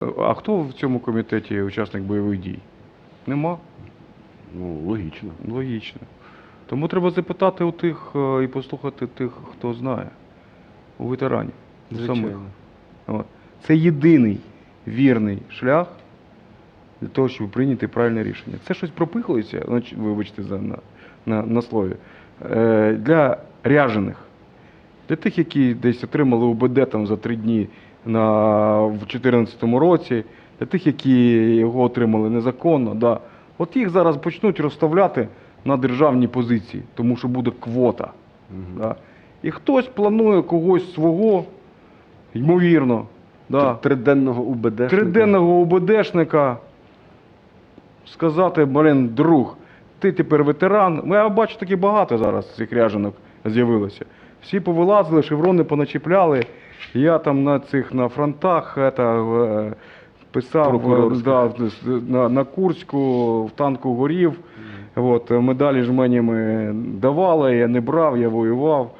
А хто в цьому комітеті учасник бойових дій? Нема. Ну, логічно. Логічно. Тому треба запитати у тих е, і послухати тих, хто знає, у ветеранів. у самих. Звичайно. От. Це єдиний вірний шлях для того, щоб прийняти правильне рішення. Це щось пропихується, ну, чи- вибачте за на, на, на слові, е, для ряжених, для тих, які десь отримали УБД там за три дні на, в 2014 році, для тих, які його отримали незаконно. Да. От їх зараз почнуть розставляти на державні позиції, тому що буде квота. Мгм. Да. І хтось планує когось свого, ймовірно, да, Триденного УБД. триденного УБДшника сказати, блин, друг, ти тепер ветеран. Ну, Я бачу таки багато зараз цих ряженок з'явилося. Всі повилазили, шеврони поначіпляли. Я там на цих на фронтах это, е, писав да, на, на Курську, в танку горів. От, медалі ж мені ми давали, я не брав, я воював.